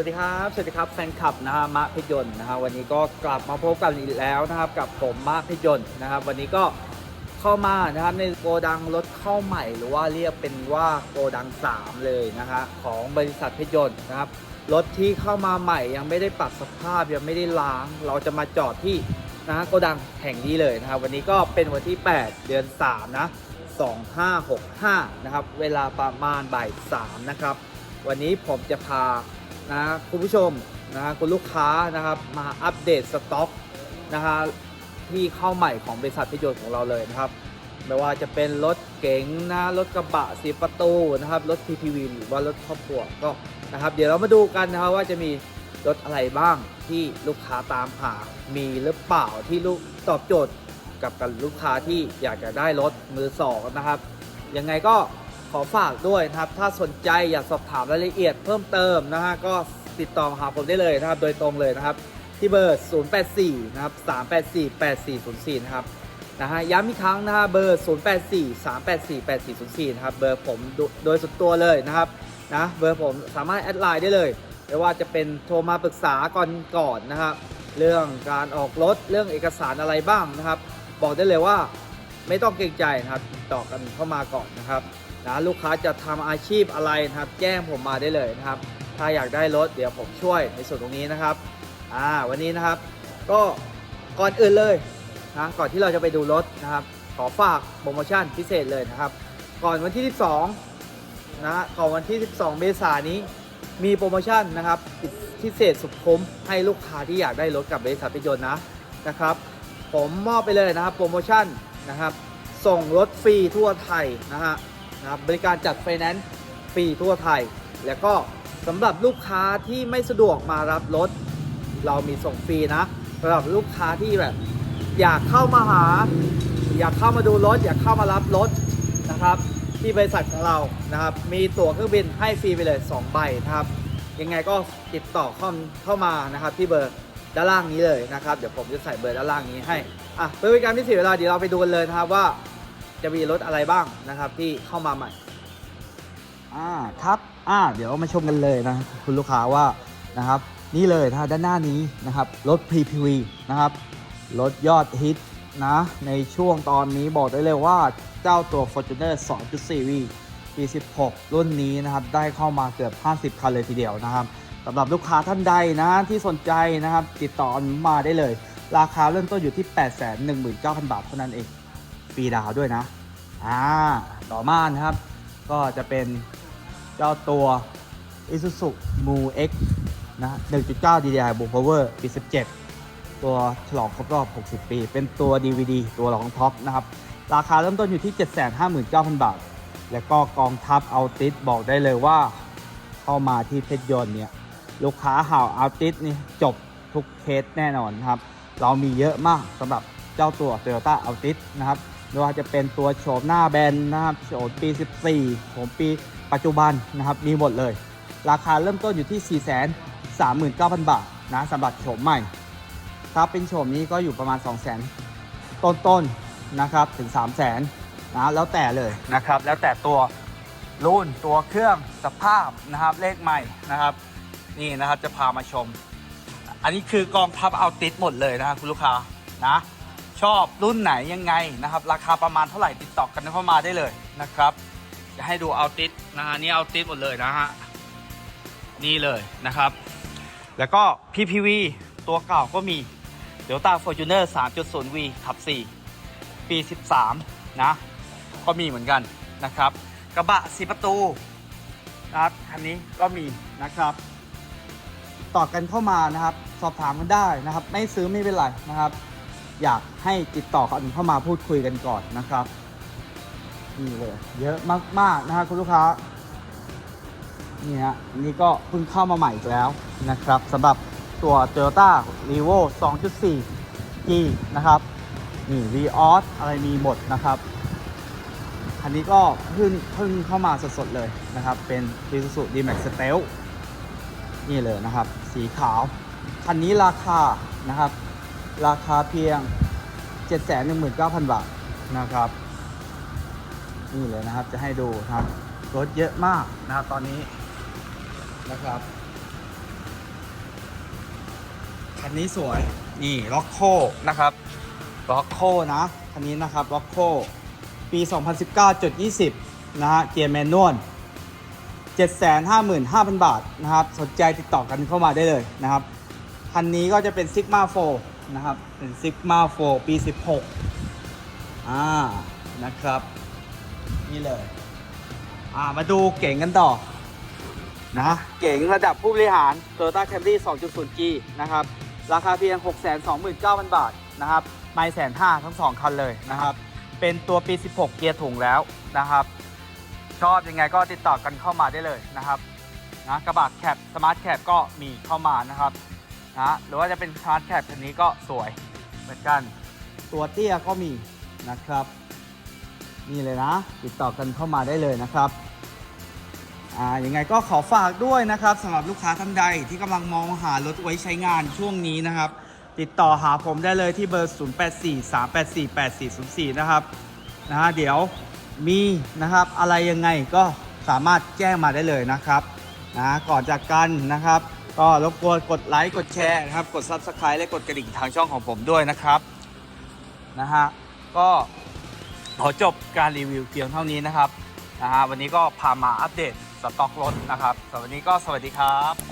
วัสดีครับ สวัสดีครับแฟนคลับนะฮะมะพชรยนต์นะฮะวันนี้ก็กลับมาพบกันอีกแล้วนะครับกับผมมะพชรยนต์นะครับวันนี้ก็เข้ามานะครับในโกดังรถเข้าใหม่หรือว่าเรียกเป็นว่าโกดัง 3 เลยนะฮะของบริษัทพชรยนต์นะครับรถที่เข้ามาใหม่ยังไม่ได้ปรับสภาพยังไม่ได้ล้าง เราจะมาจอดที่นะฮะโกดังแห่งนี้เลยนะครับวันนี้ก็เป็นวันที่ 8 เดือน 3 นะ 2565 นะครับเวลาประมาณบ่าย3นะครับวันนี้ผมจะพา นะคุณผู้ชมนะฮะคุณลูกค้านะครับมาอัปเดตสต็อกนะฮะที่เข้าใหม่ของบริษัทพิจน์ของเราเลยนะครับ ไม่ว่าจะเป็นรถเก๋งนะรถกระบะสีประตูนะครับรถ PPV หรือว่ารถครอบครัวก็นะครับ เดี๋ยวเรามาดูกันนะครับว่าจะมีรถอะไรบ้างที่ลูกค้าตามหา มีหรือเปล่าที่ลูกตอบโจทย์กับกับลูกค้าที่อยากจะได้รถมือสองนะครับ ยังไงก็ ขอฝากด้วยนะครับ ถ้าสนใจอยากสอบถามรายละเอียดเพิ่มเติมนะฮะ ก็ติดต่อมาหาผมได้เลยนะครับ โดยตรงเลยนะครับ ที่เบอร์ 084 นะครับ 384 8404 นะครับ นะฮะ ย้ำอีกครั้งนะฮะ เบอร์ 084 384 8404 นะครับ เบอร์ผมโดยสุดตัวเลยนะครับ นะ เบอร์ผมสามารถแอดไลน์ได้เลยไม่ว่าจะเป็นโทรมาปรึกษาก่อนก่อนนะครับ เรื่องการออกรถ เรื่องเอกสารอะไรบ้างนะครับ บอกได้เลยว่าไม่ต้องเกรงใจนะครับติดต่อกันเข้ามาก่อนนะครับ นะลูกค้าจะทำอาชีพอะไรนะครับแจ้งผมมาได้เลยนะครับ ถ้าอยากได้รถเดี๋ยวผมช่วยในส่วนตรงนี้นะครับอ่าวันนี้นะครับ ก็ก่อนอื่นเลยนะก่อนที่เราจะไปดูรถนะครับ ขอฝากโปรโมชั่นพิเศษเลยนะครับ ก่อนวันที่ 12นะก่อนวันที่ 12 เมษายนนี้มีโปรโมชั่นนะครับพิเศษสุดคุ้มให้ลูกค้าที่อยากได้รถกับบริษัทพิจนต์นะนะครับ ผมมอบไปเลยนะครับโปรโมชั่นนะครับ ส่งรถฟรีทั่วไทยนะฮะ นะครับบริการจัดไฟแนนซ์ฟรีทั่วไทย แล้วก็สำหรับลูกค้าที่ไม่สะดวกมารับรถ เรามีส่งฟรีนะสำหรับลูกค้าที่แบบ อยากเข้ามาหา อยากเข้ามาดูรถ อยากเข้ามารับรถนะครับ ที่บริษัทของเรานะครับ มีตั๋วเครื่องบินให้ฟรีไปเลย 2 ใบนะครับ ยังไงก็ติดต่อเข้าเข้ามานะครับ ที่เบอร์ด้านล่างนี้เลยนะครับ เดี๋ยวผมจะใส่เบอร์ด้านล่างนี้ให้อะเพื่อเป็นการไม่เสียเวลาเดี๋ยวเราไปดูกันเลยนะครับว่า จะมีรถอะไรบ้างนะครับที่เข้ามาใหม่ อ่าครับอ่าเดี๋ยวมาชมกันเลยนะคุณลูกค้าว่านะครับนี่เลยนะด้านหน้านี้นะครับรถ PPV นะครับรถยอดฮิตนะในช่วงตอนนี้บอกได้เลยว่าเจ้าตัว Fortuner 2.4V ปี 16 รุ่นนี้นะครับได้เข้ามาเกือบ 50 คันเลยทีเดียวนะครับสำหรับลูกค้าท่านใดนะที่สนใจนะครับติดต่อมาได้เลย ราคาเริ่มต้นอยู่ที่ 819,000 บาทเท่านั้นเอง ฟรีดาวด้วยนะอ่าต่อมานะครับ ก็จะเป็นเจ้าตัว Isuzu Mu X นะ 1.9 DDI b o o Power ปี 17 ตัวฉลองครบรอบ 60 ปี เป็นตัว DVD ตัวรองท็อปนะครับ ราคาเริ่มต้นอยู่ที่ 759,000 บาท และก็กองทัพเอาติสบอกได้เลยว่า เข้ามาที่เพชรยนต์เนี่ย ลูกค้าห่าวเอาติสนี่จบทุกเคสแน่นอนครับ เรามีเยอะมากสำหรับเจ้าตัว Toyota Altis นะครับ ไม่ว่าจะเป็นตัวโฉมหน้าแบนนะครับโฉมปี 14โฉมปีปัจจุบันนะครับมีหมดเลย ราคาเริ่มต้นอยู่ที่ 439,000 บาทนะสำหรับโฉมใหม่ ถ้าเป็นโฉมนี้ก็อยู่ประมาณ 2 0 0 0 0ต้นๆนะครับถึง 300,000นะแล้วแต่เลยนะครับแล้วแต่ตัวรุ่นตัวเครื่องสภาพนะครับเลขใหม่นะครับ นี่นะครับจะพามาชม อันนี้คือกองทัพเอาติดหมดเลยนะครับคุณลูกค้านะ ชอบรุ่นไหนยังไงนะครับ ราคาประมาณเท่าไหร่ติดต่อกันเข้ามาได้เลยนะครับ จะให้ดูเอาติดนะฮะนี่เอาติดหมดเลยนะฮะนี่เลยนะครับ แล้วก็ PPV ตัวเก่าก็มีเดี๋ยวตา Fortuner 3.0V ขับ 4 ปี 13 นะ ก็มีเหมือนกันนะครับ กระบะสีประตูนะครับคันนี้ก็มีนะครับ ต่อกันเข้ามานะครับ สอบถามกันได้นะครับ ไม่ซื้อไม่เป็นไรนะครับ อยากให้ติดต่อกันเข้ามาพูดคุยกันก่อนนะครับนี่เลยเยอะมาก ๆ นะครับคุณลูกค้านี่ฮะนนี่ก็เพิ่งเข้ามาใหม่อีกแล้วนะครับสำหรับตัว Toyota r e v o 2.4 G นะครับนี่ v ีออสอะไรมีหมดนะครับ คันนี้ก็เพิ่งเพิ่งเข้ามาสดๆเลยนะครับ เป็น Isuzu D-Max Stealth นี่เลยนะครับ สีขาว คันนี้ราคานะครับ ราคาเพียง 719,000 บาทนะครับนี่เลยนะครับจะให้ดูนะครับรถเยอะมากนะครับตอนนี้นะครับคันนี้สวยนี่ล็อกโคนะครับล็อกโคนะคันนี้นะครับล็อกโคปี 2019.20 นะฮะเกียร์แมนนวล755,000 บาทนะครับ สนใจติดต่อกันเข้ามาได้เลยนะครับคันนี้ก็จะเป็น Sigma 4 นะครับ เป็น Sigma 4 ปี 16 อ่า นะครับ นี่เลย อ่า มาดูเก่งกันต่อ นะ เก่งระดับผู้บริหาร Toyota Camry 2.0G นะครับ ราคาเพียง 629,000 บาท นะครับ ไม่แสนห้าทั้งสองคันเลยนะครับ เป็นตัวปี 16 เกียร์ถุงแล้วนะครับ ชอบยังไงก็ติดต่อกันเข้ามาได้เลยนะครับนะกระบะแคปสมาร์ทแคปก็มีเข้ามานะครับ นะหรือว่าจะเป็นสมาร์ทแคปอันนี้ก็สวยเหมือนกัน ตัวเตี้ยก็มีนะครับ นี่เลยนะ ติดต่อกันเข้ามาได้เลยนะครับอ่ายังไงก็ขอฝากด้วยนะครับสำหรับลูกค้าท่านใดที่กำลังมองหารถไว้ใช้งานช่วงนี้นะครับ ติดต่อหาผมได้เลยที่เบอร์ 0843848404 นะครับนะฮะเดี๋ยวมีนะครับอะไรยังไงก็สามารถแจ้งมาได้เลยนะครับนะก่อนจากกันนะครับ ก็รบกวนกดไลค์กดแชร์นะครับ กด Subscribe และกดกระดิ่งทางช่องของผมด้วยนะครับนะฮะก็ขอจบการรีวิวเพียงเท่านี้นะครับนะฮะวันนี้ก็พามาอัปเดตสต็อกรถนะครับสำหรับวันนี้ก็สวัสดีครับ